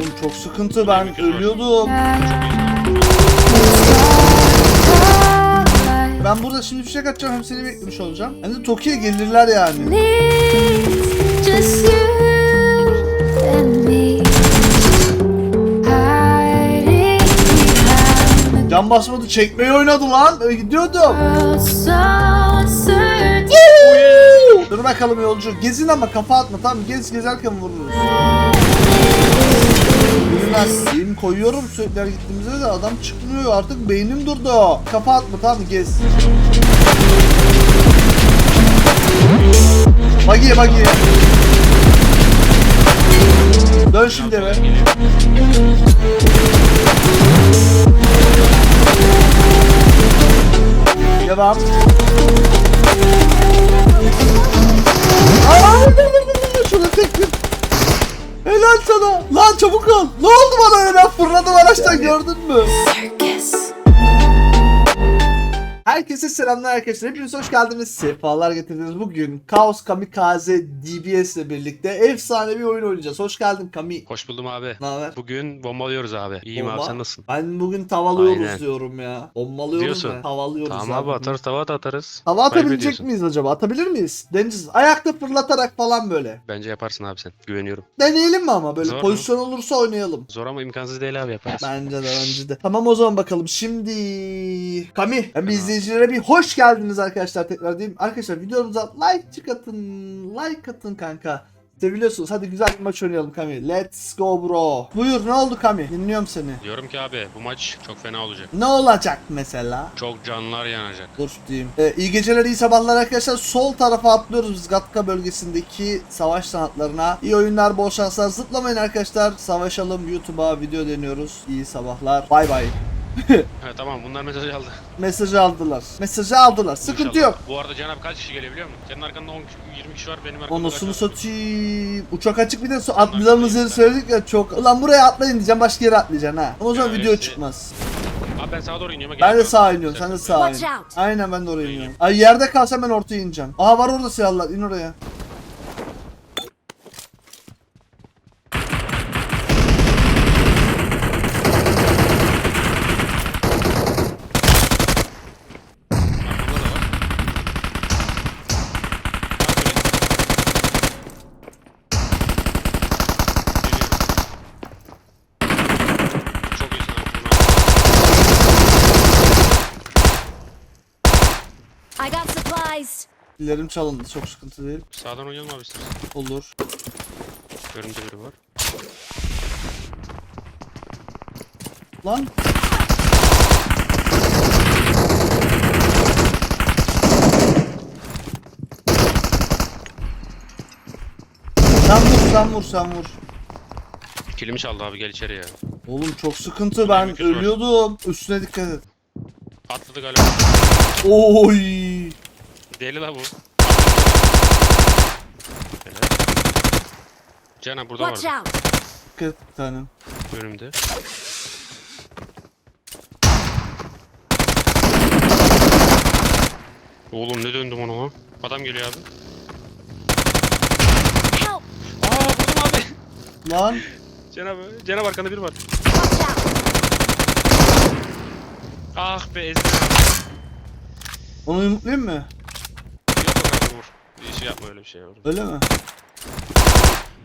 Oğlum çok sıkıntı ben ölüyordum. Ben burada şimdi fişek atacağım hem seni beklemiş olacağım. Hem de Tokyo'ya gelirler yani. Just you and me. Hiding behind the Can basmadı çekmeyi oynadı lan. Öyle gidiyordum. Dur bakalım yolcu. Gezin ama kafa atma tamam? Gez gezerken vururuz. Ben eğim koyuyorum sürekli gittiğimizde de adam çıkmıyor artık beynim durdu. Kafa atma tamam? Gez. Bagiye bagiye. Dön şimdi eve. Devam. Ay, dur, dur, dur, dur, Şuna tekrar. Helal sana. Lan çabuk ol. Ne oldu bana öyle? Fırladım araçtan gördün mü? Herkese selamlar arkadaşlar. Hepiniz hoş geldiniz. Sefalar getirdiniz. Bugün Chaos Kamikaze DBS ile birlikte efsane bir oyun oynayacağız. Hoş geldin Kami. Hoş buldum abi. Ne haber? Bugün bombalıyoruz abi. İyiyim Bomba? abi sen nasılsın? Ben bugün tavalıyoruz Aynen. diyorum ya. Bombalıyoruz Diyorsun. ya. Tavalıyoruz Tamam abi bugün. atarız tava da atarız. Ayıp atabilecek miyiz acaba? Atabilir miyiz? Deneyeceğiz. Ayakta fırlatarak falan böyle. Bence yaparsın abi sen. Güveniyorum. Deneyelim mi ama? Böyle Zor mu? pozisyon olursa oynayalım. Zor ama imkansız değil abi yaparız. Bence de bence de. Tamam o zaman bakalım. Şimdi Kami ben bir Tamam. İzleyicilere bir hoş geldiniz arkadaşlar tekrar diyeyim. Arkadaşlar videomuza like çıkatın. Like atın kanka. Seviliyorsunuz. Hadi güzel bir maç oynayalım Kami. Let's go bro. Buyur ne oldu Kami? Dinliyorum seni. Diyorum ki abi bu maç çok fena olacak. Ne olacak mesela? Çok canlar yanacak. Dur diyeyim. Ee, iyi geceler, iyi sabahlar arkadaşlar. Sol tarafa atlıyoruz biz Gatka bölgesindeki savaş sanatlarına. İyi oyunlar, bol şanslar. Zıplamayın arkadaşlar. Savaşalım. YouTube'a video deniyoruz. İyi sabahlar. Bay bay. Ha tamam bunlar mesaj aldı. Mesajı aldılar. Mesajı aldılar. Sıkıntı İnşallah. yok. Bu arada Can abi kaç kişi geliyor biliyor musun? Senin arkanda 10 20 kişi var benim arkamda var? satayım. Uçak açık bir de so atlayacağımız yeri söyledik ya çok. Ulan buraya atlayın diyeceğim başka yere atlayacaksın ha. Ama o zaman Ya video işte. çıkmaz. Abi ben sağa doğru iniyorum. Ben de sağa iniyorum. Sen de sağa in. Aynen ben de oraya iniyorum. Ay yerde kalsam ben ortaya ineceğim. Aha var orada silahlar. İn oraya. I got supplies. Pillerim çalındı. Çok sıkıntı değil. Sağdan oynayalım abi istersen. Olur. Önümde biri var. Lan. Sen vur, sen vur, sen vur. Kilimi çaldı abi gel içeri ya. Oğlum çok sıkıntı. Ben Mümkün var. ölüyordum. Üstüne dikkat et. Atladı galiba. Oy. Deli la bu. Helal. Cana burada Watch var. out. Bir tanem. Önümde. Oğlum ne döndüm ona ha? Adam geliyor abi. Help. Aa vurdum abi. Lan. Cenab Cenab arkanda biri var. Watch out. Ah be ezdim. Onu yumruklayayım mı? Yok yok abi vur. Bir şey yapma öyle bir şey. Vur. Öyle mi?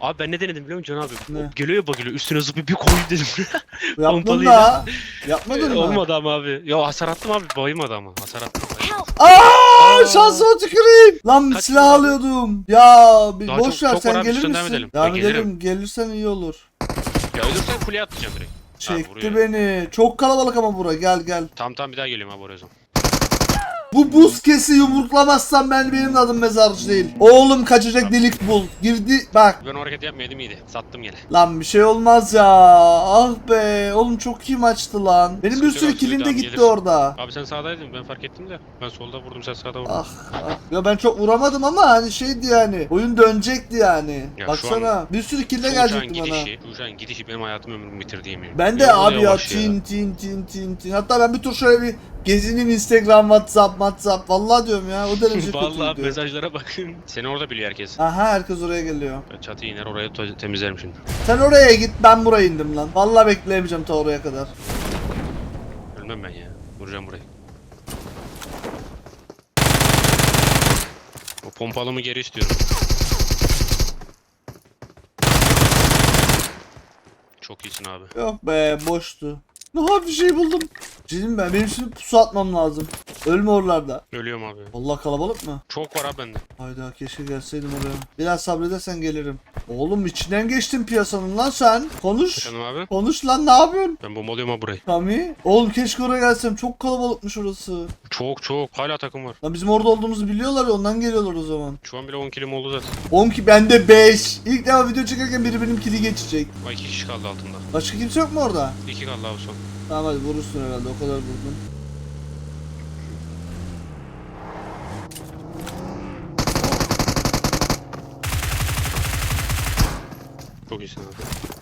Abi ben ne denedim biliyor musun Can abi? Ne? O geliyor ya geliyor üstüne zıplayıp bir koyayım dedim. Yaptın Pompalıyla. da. Yapmadın mı? Olmadı ama abi. Ya hasar attım abi bayılmadı ama. Hasar attım. Help. Aa, şansıma tüküreyim. Lan Kaç silah abi? alıyordum. Ya bir Daha boş çok- ver çok sen var abi, gelir üstten misin? devam edelim. Devam Ben edelim. gelirim. Gelirsen iyi olur. Ya ölürsen kuleye atlayacağım direkt. Çekti vuruyor. beni. Çok kalabalık ama bura. Gel gel. Tamam tamam bir daha geliyorum abi oraya o zaman. Bu buz kesi yumruklamazsam ben benim adım mezarcı değil. Oğlum kaçacak delik bul. Girdi bak. Ben o hareketi yapmayaydım iyiydi. Sattım gene. Lan bir şey olmaz ya. Ah be. Oğlum çok iyi maçtı lan. Benim bir Sıkıntı sürü yok, kilim de gitti gelirsin. orada. Abi sen sağdaydın ben fark ettim de. Ben solda vurdum sen sağda vurdun. Ah, ah. Ya ben çok vuramadım ama hani şeydi yani. Oyun dönecekti yani. Ya şu Baksana. an- Bir sürü kill de Şu uçağın gelecekti bana. gidişi, şu uçağın gidişi benim hayatım ömrümü bitirdi yemin Ben de abi ya tin tin tin tin tin. Hatta ben bir tur şöyle bir Gezi'nin Instagram, WhatsApp, WhatsApp. Vallahi diyorum ya o derece kötü Vallahi gidiyor. mesajlara bakın. Seni orada biliyor herkes. Aha herkes oraya geliyor. Çatı iner oraya to- temizlerim şimdi. Sen oraya git ben buraya indim lan. Vallahi bekleyemeyeceğim ta oraya kadar. Ölmem ben ya. Vuracağım burayı. O pompalımı geri istiyorum. Çok iyisin abi. Yok be boştu. Aha bir şey buldum. Cidim ben benim şimdi pusu atmam lazım. Ölme oralarda. Ölüyorum abi. Vallahi kalabalık mı? Çok var abi bende. Hayda keşke gelseydim oraya. Biraz sabredersen gelirim. Oğlum içinden geçtin piyasanın lan sen. Konuş. Efendim abi? Konuş lan ne yapıyorsun? Ben bombalıyorum abi burayı. Tami. Oğlum keşke oraya gelsem. Çok kalabalıkmış orası. Çok çok. Hala takım var. Lan bizim orada olduğumuzu biliyorlar ya ondan geliyorlar o zaman. Şu an bile 10 kilim oldu zaten. 10 ki bende 5. İlk defa video çekerken biri benim kili geçecek. Bak iki kişi kaldı altında. Başka kimse yok mu orada? İki kaldı abi son. Tamam hadi vurursun herhalde o kadar vurdun. Çok iyisin abi.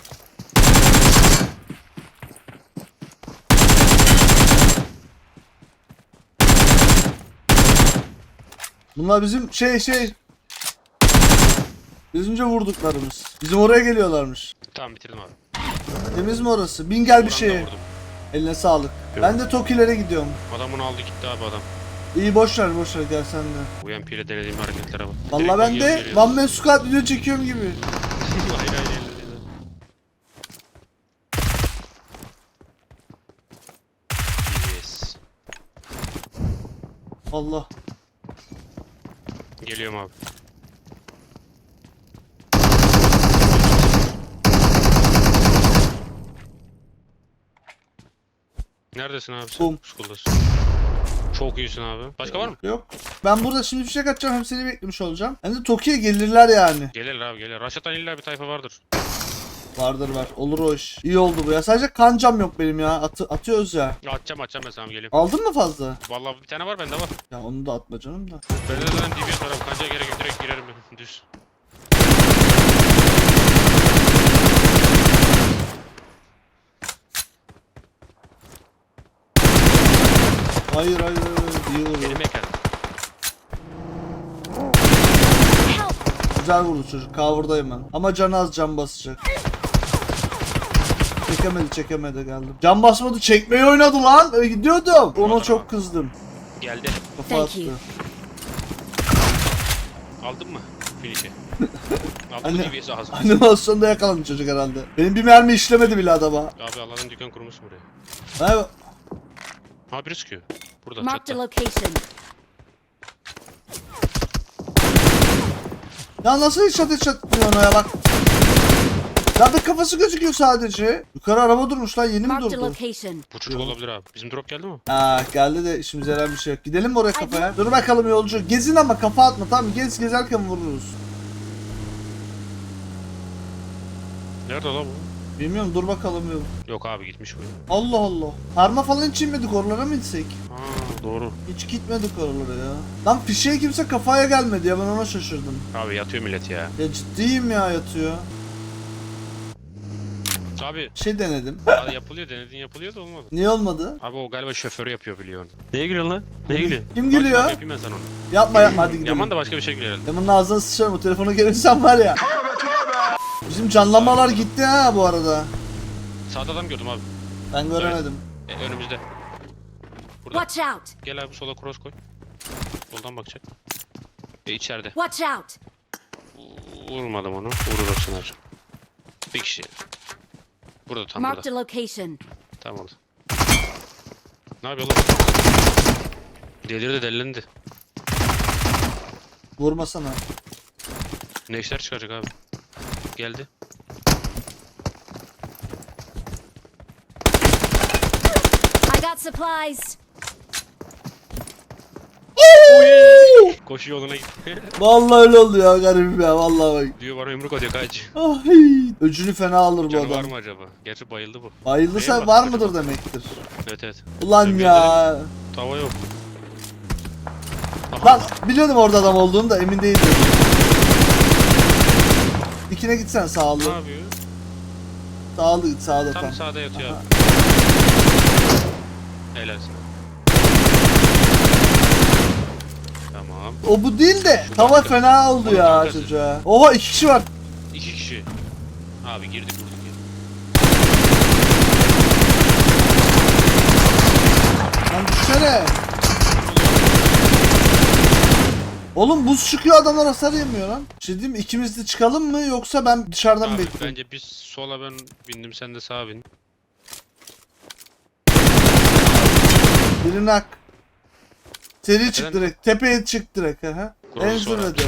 Bunlar bizim şey şey. Biz önce vurduklarımız. Bizim oraya geliyorlarmış. Tamam bitirdim abi. Temiz mi orası? Bin gel bir Buranı da şeye. vurdum. Eline sağlık. Yok. Ben de Tokilere gidiyorum. Adam bunu aldı gitti abi adam. İyi boş ver boş ver gel sen de. UMP ile denediğim hareketlere bak. Direkt ben de. One Man Squad video çekiyorum gibi. Hayır hayır hayır, hayır. Yes. Allah. Geliyorum abi. Neredesin abi sen? Bum. Çok iyisin abi. Başka var mı? Yok. Ben burada şimdi bir şey kaçacağım hem seni beklemiş olacağım. Hem de Tokyo'ya gelirler yani. Gelir abi gelir. Raşat'tan illa bir tayfa vardır. Vardır var. Olur o iş. İyi oldu bu ya. Sadece kancam yok benim ya. Atı, atıyoruz ya. Ya atacağım atacağım ben sana geleyim. Aldın mı fazla? Vallahi bir tane var bende var. Ya onu da atma canım da. Bende de zaten var abi. Kancaya gerek yok direkt girerim ben. Düz. Hayır hayır hayır. İyi vurdu. Güzel vurdu çocuk. Cover'dayım ben. Ama can az can basacak. Çekemedi çekemedi geldim. Can basmadı çekmeyi oynadı lan. Öyle gidiyordum. Ona çok kızdım. Geldi. Kafa Thank attı. you. Aldın mı? Finish'i. Aldın Anne. mı DBS'i ağzına? Animasyonda yakalandı çocuk herhalde. Benim bir mermi işlemedi bile adama. Abi Allah'ın dükkan kurmuşsun buraya. Ha, Ha biri sıkıyor. Burada Marked a çatta. location. ya nasıl hiç ateş atmıyor ona ya bak. Ya bir kafası gözüküyor sadece. Yukarı araba durmuş lan yeni mi Marked a durdu? location. Bu çocuk olabilir abi. Bizim drop geldi mi? Ha geldi de işimize yarayan bir şey yok. Gidelim mi oraya kafaya? Dur bakalım yolcu. Gezin ama kafa atma tamam mı? Gez gezerken vururuz. Nerede lan bu? Bilmiyorum dur bakalım yol. Yok abi gitmiş bu. Allah Allah. Parma falan hiç inmedik oralara mı insek? Ha doğru. Hiç gitmedik oralara ya. Lan fişeğe kimse kafaya gelmedi ya ben ona şaşırdım. Abi yatıyor millet ya. Ya ciddiyim ya yatıyor. Abi Şey denedim. ya yapılıyor denedin yapılıyor da olmadı. Niye olmadı? Abi o galiba şoförü yapıyor biliyorsun. Neye gülüyorsun lan? Neye gülüyorsun? Kim gülüyor? bak, Yapayım ben sana onu. Yapma yapma hadi gidelim. Yaman da başka bir şey gülüyor herhalde. Yaman'ın ağzına sıçarım o telefona gelirsen var ya. Bizim canlanmalar gitti ha bu arada. Sağda adam gördüm abi. Ben göremedim. E, önümüzde. Burada. Watch out! Gel abi sola cross koy. Soldan bakacak. E içeride. Watch out! Vurmadım onu. Vurur Çınar. Bir kişi. Burada tam Marked burada. a location. Tam orada. Ne yapıyor lan? Delirdi delilendi. Vurmasana. Ne işler çıkacak abi? Geldi. I got supplies. Koşu yoluna gitti. Vallahi öyle oldu ya garibim ya vallahi bak. Diyor bana yumruk atıyor kaç. Ay, öcünü fena alır bu Canı var adam. mı acaba? Gerçi bayıldı bu. Bayıldıysa Neye var bak mıdır demektir. Evet evet. Ulan Yemin ya. Tava yok. Aha. Lan biliyordum orada adam olduğunu da emin değildim. Dikine gitsen Ne sağlı. yapıyor? Sağlı git sağda tam. Tam sağda yatıyor abi. Helalsin. Tamam. O bu değil de tava fena oldu ya kankası. çocuğa. Oha iki kişi var. İki kişi. Abi girdik vurduk ya. Lan düşsene. Oğlum buz çıkıyor adamlar hasar yemiyor lan. Şey diyeyim mi, ikimiz de çıkalım mı yoksa ben dışarıdan mı Abi bekleyeyim? bence biz sola ben bindim sen de sağa bin. Birini hak. Seri çık direkt. Tepeye çık direkt. Aha. En sonra. zirvede.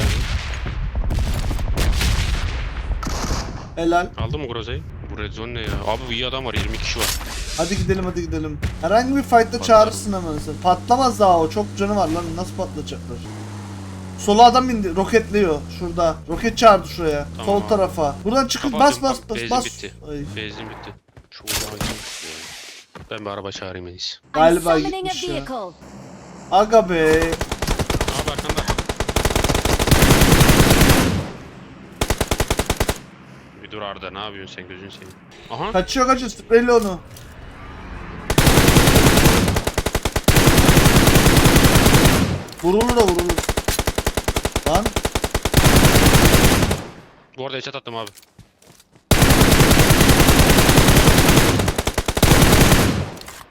Helal. Aldın mı Groza'yı? Bu red zone ne ya? Abi bu iyi adam var 20 kişi var. Hadi gidelim hadi gidelim. Herhangi bir fight'ta çağırırsın hemen sen. Patlamaz daha o. Çok canı var lan. Nasıl patlayacaklar? Sola adam indi. Roketliyor. Şurada. Roket çağırdı şuraya. Tamam Sol abi. tarafa. Buradan çıkıp bas bas bas benzin bas. bitti. Ay. Benzin bitti. Çok ya. Ben bir araba çağırayım en iyisi. Galiba gitmiş ya. Aga be. Abi arkanda. Bir dur Arda ne yapıyorsun sen gözünü seveyim. Aha. Kaçıyor kaçıyor. Spreyle onu. Vurulur da vurulur. Lan. Bu arada eşat attım abi.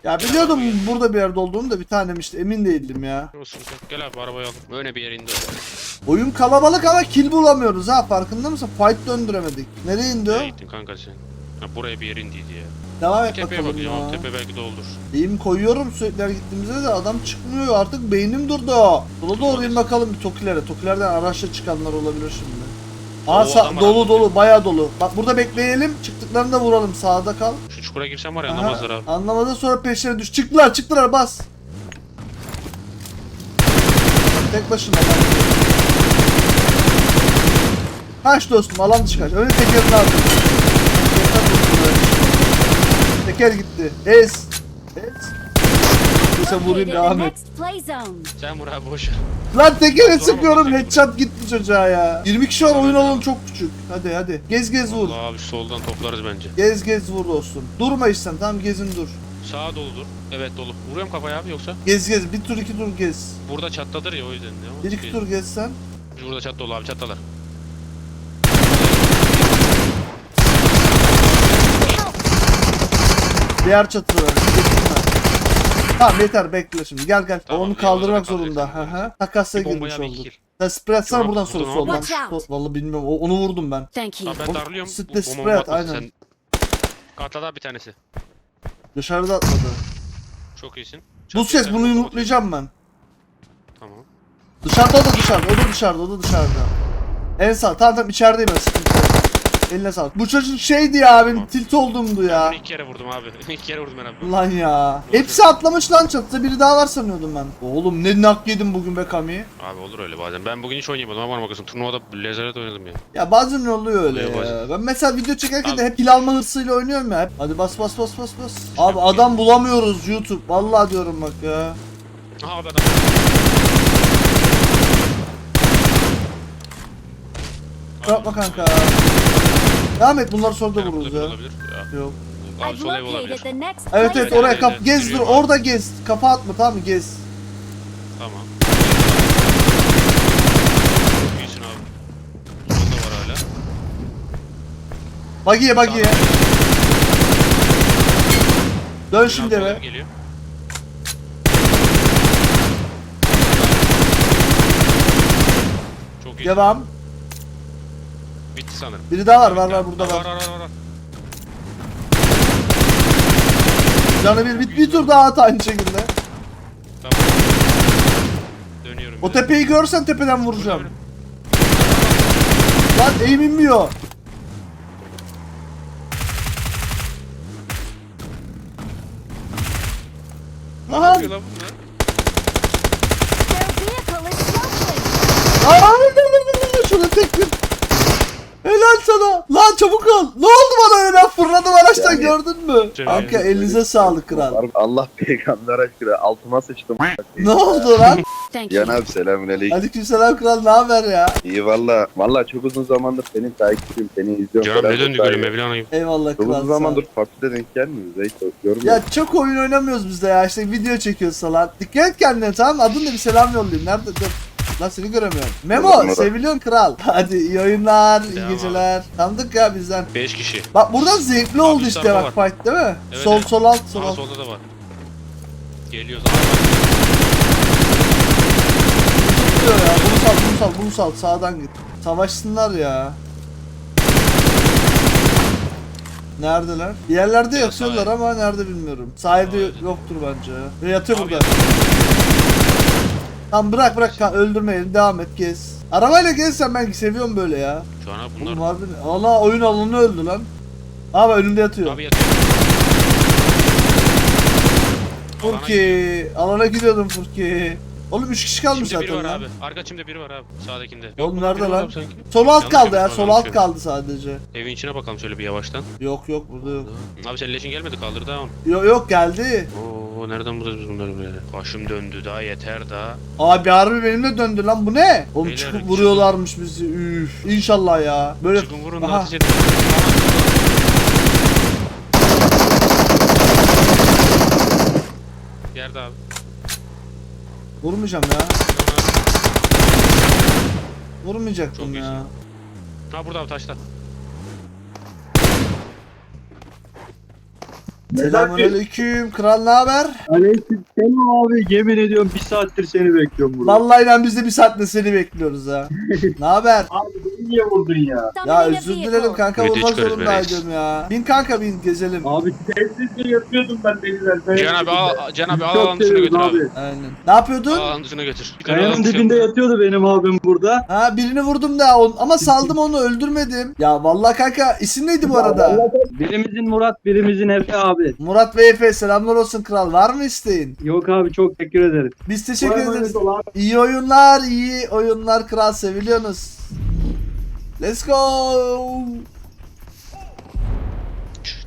Ya biliyordum burada bir yerde olduğunu da bir tanem işte emin değildim ya. Olsun gel abi arabayı al. Böyle bir yere indi. Oyun kalabalık ama kill bulamıyoruz ha farkında mısın? Fight döndüremedik. Nereye indi o? Nereye gittin kanka sen? Ha, buraya bir yer indiydi ya. Devam et Tepeye bakalım bakacağım ya. abi tepe belki doldur. Eğim koyuyorum sürekli her gittiğimizde de adam çıkmıyor artık beynim durdu. Sola doğru in bakalım bir Tokilere. Tokilerden araçla çıkanlar olabilir şimdi. Aa adam var dolu abi. dolu bayağı dolu. Bak burada bekleyelim çıktıklarında vuralım sağda kal. Çukura girsen var ya Aha, anlamazlar abi. Anlamadı sonra peşlerine düş. Çıktılar çıktılar bas. Tek başına. Kaç dostum alan kaç. Öyle tekerini aldım. Teker gitti. Ez. Neyse vurayım devam et. Sen vur abi boş ver. Lan tekere sıkıyorum bakacak. headshot gitti çocuğa ya. 20 kişi var oyun alanı çok küçük. Hadi hadi. Gez gez vur. Allah abi soldan toplarız bence. Gez gez vur dostum. Durma işte tamam gezin dur. Sağa doludur. Evet dolu. Vuruyorum kafaya abi yoksa? Gez gez bir tur iki tur gez. Burada çatladır ya o yüzden. de ama Bir iki şey- tur gezsen. Burada çat dolu abi çatlalar. Diğer çatı var. Tamam yeter bekle şimdi gel gel. Tamam, Onu kaldırmak zorunda. Hı. Takasla girmiş olduk. Sen spray atsana Yok, buradan sonra soldan. Vallahi bilmiyorum onu vurdum ben. Thank you. Ben darlıyorum. bomba spray at, aynen. Abi bir tanesi. Dışarıda atladı. Çok iyisin. Bu ses bunu yumruklayacağım ben. Tamam. Dışarıda o da dışarıda. O da dışarıda. O da dışarıda. En sağ. Tamam tamam içerideyim ben. Eline sağlık. Bu çocuk şeydi ya benim Tamam. tilt olduğumdu ya. Ben ilk kere vurdum abi. ilk kere vurdum ben abi. Ulan ya. Hepsi atlamış lan çatıda. Biri daha var sanıyordum ben. Oğlum ne nak yedim bugün be Kami. Abi olur öyle bazen. Ben bugün hiç oynayamadım ama bakasın. Turnuvada Lezaret oynadım ya. Ya bazen oluyor öyle Oluyor ya. bazen. Ben mesela video çekerken de hep alma hırsıyla oynuyorum ya. Hep. Hadi bas bas bas bas bas. Abi adam bulamıyoruz YouTube. Vallahi diyorum bak ya. Aha abi adam. Yapma kanka. Devam et bunları sonra da vururuz ya. olabilir. Ya. Yok. Abi sol ev olabilir. Evet evet oraya evet, kap evet, gez dur orada gez. Kafa atma tamam mı gez. Tamam. Çok iyisin abi. Solda var hala. Bagiye bagiye. Dön şimdi eve. ev Geliyor. Çok iyi. Devam. Bitti sanırım. Biri daha var var var burada Var var. var var var. Canı bir bit bir tur daha at aynı şekilde. Tamam. Dönüyorum. O bir de. tepeyi görsen tepeden vuracağım. Burada, Lan eğim inmiyor. Ne Lan. yapıyor lan bunlar? Their vehicle is smoking. Aa, şurada tek bir. Helal sana. Lan çabuk ol. Ne oldu bana öyle ben fırladım araçtan Yani- Kanka elinize sağlık kral. Allah peygamber aşkına altıma sıçtım. Ne oldu lan? Thank you. Yan abi selamünaleyküm. Aleykümselam kral ne haber ya? İyi valla. Valla çok uzun zamandır senin takipçiyim. Seni izliyorum. Canım ne döndük vesaire. öyle Mevlana'yım. Eyvallah Çok kral. uzun sağ ol. zamandır PUBG'de denk gelmiyoruz. Hiç görmüyorum. Ya çok oyun oynamıyoruz biz de ya işte video çekiyoruz falan. Dikkat et kendine tamam mı? Adın da bir selam yollayayım. Nerede? Dur. Lan seni göremiyorum. Memo seviliyorsun kral. Hadi iyi oyunlar, iyi Devam geceler. Tanıdık ya bizden. 5 kişi. Bak buradan zevkli oldu işte bak fight değil mi? Evet, sol evet. sol alt sol Ama alt. solda da var. Geliyor. Tutuyor ya. Bunu sal bunu sal bunu sal sağdan git. Savaşsınlar ya. Neredeler? Bir yerlerde Ya, yatıyorlar ama nerede bilmiyorum. Sahilde Sahilde. yoktur bence. Ve yatıyor Abi burada. Tamam bırak bırak ka- öldürmeyelim devam et gez. Arabayla gezsen ben seviyorum böyle ya. Şu an abi Bunlar... bunlar. Harbi ne? Ana oyun alanı öldü lan. Abi önünde yatıyor. Abi yatıyor. Furki. Alana gidiyordum Furki. Oğlum 3 kişi kalmış Çimde biri zaten var lan. abi. Arka çimde biri var abi. Sağdakinde. Oğlum nerede Biri var lan? abi sanki. Sol alt Yanlış kaldı ya. yapmış, Sol yanlış alt yapmış. kaldı sadece. Evin içine bakalım şöyle bir yavaştan. Yok yok burada yok. Abi sen leşin gelmedi kaldırdı ha onu. Yok yok geldi. Oo nereden bulacağız biz bunları böyle? Başım döndü daha yeter daha. Abi harbi benimle döndü lan bu ne? Oğlum Beyler, çıkıp çıkın. vuruyorlarmış bizi. Üf. İnşallah ya. Böyle Çıkın vurun da Aha. ateş edin. Yerde abi. vurmayacağım ya. Çok Vurmayacaktım iyisin. ya. Ha burada abi taşta. Selamünaleyküm. Kral ne haber? Aleyküm selam abi yemin ediyorum bir saattir seni bekliyorum burada. Vallahi lan biz de bir saatte seni bekliyoruz ha. ne haber? Abi beni niye vurdun ya? Ya özür dilerim kanka vurmak zorundaydım ya. Bin kanka bin gezelim. Abi sessizce yapıyordum ben denizler. Can abi al, Can abi al Çok alan dışına götür abi. Aynen. Ne yapıyordun? Al alan dışına götür. Kayanın dibinde yatıyordu benim abim burada. Ha birini vurdum da on, ama saldım onu öldürmedim. Ya vallahi kanka isim neydi bu arada? Birimizin Murat birimizin Efe abi. Murat ve Efe selamlar olsun kral. Var mı isteğin? Yok abi çok teşekkür ederim. Biz teşekkür vay ederiz. İyi oyunlar, iyi oyunlar kral seviliyorsunuz. Let's go.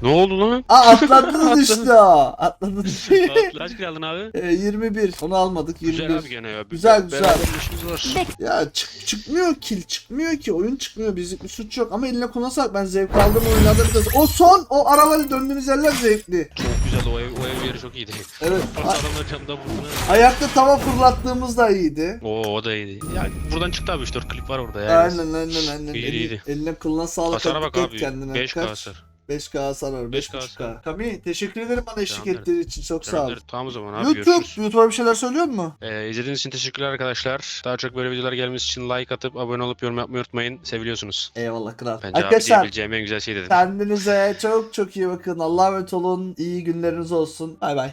Ne oldu lan? Aa atladı düştü o. Atladı düştü. Kaç aldın abi? E, 21. Onu almadık. 21. Güzel abi gene ya. Güzel, güzel. beraber işimiz var. Ya çık, çıkmıyor kill çıkmıyor ki oyun çıkmıyor bizlik bir suç yok ama eline kullansak ben zevk aldım biraz. O son o arabayla döndüğümüz yerler zevkli. Çok güzeldi o ev, o ev yeri çok iyiydi. Evet. Orta adamlar camda vurdular. ayakta tava fırlattığımız da iyiydi. Oo o da iyiydi. Ya buradan çıktı abi 3-4 klip var orada ya. Aynen aynen aynen. İyiydi, Eline, iyiydi. eline kılına sağlık. Hasara bak dikkat abi. kendine. 5 Kaç? hasar. 5K hasar var. 5K 5.5K. hasar. Kami teşekkür ederim bana eşlik Canım ettiğin için çok sağ ol. Tamam o zaman abi YouTube, görüşürüz. YouTube'a bir şeyler söylüyor mu? Ee, izlediğiniz için teşekkürler arkadaşlar. Daha çok böyle videolar gelmesi için like atıp abone olup yorum yapmayı unutmayın. Seviliyorsunuz. Eyvallah kral. Bence abi Arkadaşlar diyebileceğim en güzel şey dedim. kendinize çok çok iyi bakın. Allah'a emanet olun. İyi günleriniz olsun. Bay bay.